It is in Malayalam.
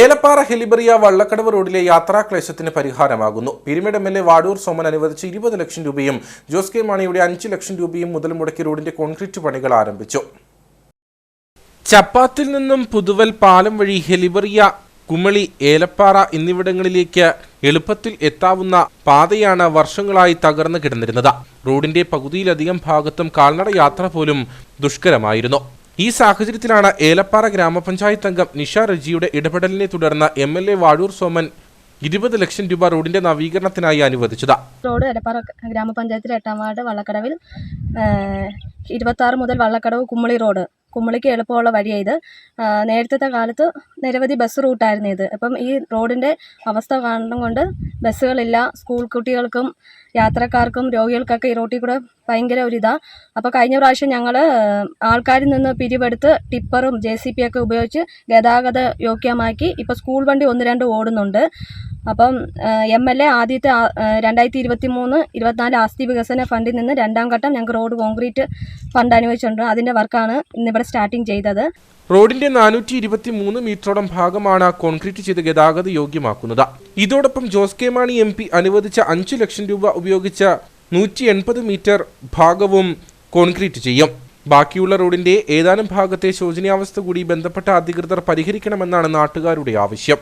ഏലപ്പാറ ഹെലിബറിയ വള്ളക്കടവ് റോഡിലെ യാത്രാക്ലേശത്തിന് പരിഹാരമാകുന്നു. പിരിമിഡ് M L A Vazhoor Soman അനുവദിച്ച് ഇരുപത് ലക്ഷം രൂപയും ജോസ് കെ മാണിയുടെ അഞ്ച് ലക്ഷം രൂപയും മുതൽ മുടക്കി റോഡിന്റെ കോൺക്രീറ്റ് പണികൾ ആരംഭിച്ചു. ചപ്പാത്തിൽ നിന്നും പുതുവൽ പാലം വഴി ഹെലിബറിയ കുമളി ഏലപ്പാറ എന്നിവിടങ്ങളിലേക്ക് എളുപ്പത്തിൽ എത്താവുന്ന പാതയാണ് വർഷങ്ങളായി തകർന്നു കിടന്നിരുന്നത്. റോഡിന്റെ പകുതിയിലധികം ഭാഗത്തും കാൽനട യാത്ര പോലും ദുഷ്കരമായിരുന്നു. ഈ സാഹചര്യത്തിലാണ് ഏലപ്പാറ ഗ്രാമപഞ്ചായത്ത് അംഗം നിഷ റജിയുടെ ഇടപെടലിനെ തുടർന്ന് M L A Vazhoor Soman ഇരുപത് ലക്ഷം രൂപ റോഡിന്റെ നവീകരണത്തിനായി അനുവദിച്ചത്. റോഡ് എടപ്പാറ ഗ്രാമപഞ്ചായത്തിലെ എട്ടാം വാർഡ് വള്ളക്കടവിൽ ഇരുപത്തി ആറ് മുതൽ വള്ളക്കടവ് കുമ്മളി റോഡ്. കുമ്മളിക്ക് എളുപ്പമുള്ള വഴിയാണ് ഇത്. നേരത്തെ കാലത്ത് നിരവധി ബസ് റൂട്ടായിരുന്നു ഇത്. അപ്പം ഈ റോഡിന്റെ അവസ്ഥ കാരണം കൊണ്ട് ബസ്സുകളില്ല സ്കൂൾ കുട്ടികൾക്കും യാത്രക്കാർക്കും രോഗികൾക്കൊക്കെ ഈ റോട്ടിൽ കൂടെ ഭയങ്കര ഒരു ഇതാണ് അപ്പോൾ കഴിഞ്ഞ പ്രാവശ്യം ഞങ്ങൾ ആൾക്കാരിൽ നിന്ന് പിരിവെടുത്ത് ടിപ്പറും ജെ സി പി ഒക്കെ ഉപയോഗിച്ച് ഗതാഗത യോഗ്യമാക്കി ഇപ്പോൾ സ്കൂൾ വണ്ടി ഒന്ന് രണ്ട് ഓടുന്നുണ്ട്. അപ്പം എം എൽ എ ആദ്യത്തെ രണ്ടായിരത്തി ഇരുപത്തി മൂന്ന് ഇരുപത്തിനാല് ആസ്തി വികസന ഫണ്ടിൽ നിന്ന് രണ്ടാം ഘട്ടം ഞങ്ങൾക്ക് റോഡ് കോൺക്രീറ്റ് ഫണ്ട് അനുവദിച്ചിട്ടുണ്ട്. അതിന്റെ വർക്കാണ് ഇന്നിവിടെ സ്റ്റാർട്ടിങ് ചെയ്തത്. റോഡിന്റെ നാനൂറ്റി ഇരുപത്തി മൂന്ന് മീറ്ററോളം ഭാഗമാണ് കോൺക്രീറ്റ് ചെയ്ത് ഗതാഗത യോഗ്യമാക്കുന്നത്. ഇതോടൊപ്പം Jose K Mani M P അനുവദിച്ച അഞ്ചു ലക്ഷം രൂപ ഉപയോഗിച്ച നൂറ്റി എൺപത് മീറ്റർ ഭാഗവും കോൺക്രീറ്റ് ചെയ്യും. ബാക്കിയുള്ള റോഡിന്റെ ഏതാനും ഭാഗത്തെ ശോചനീയാവസ്ഥ കൂടി ബന്ധപ്പെട്ട അധികൃതർ പരിഹരിക്കണമെന്നാണ് നാട്ടുകാരുടെ ആവശ്യം.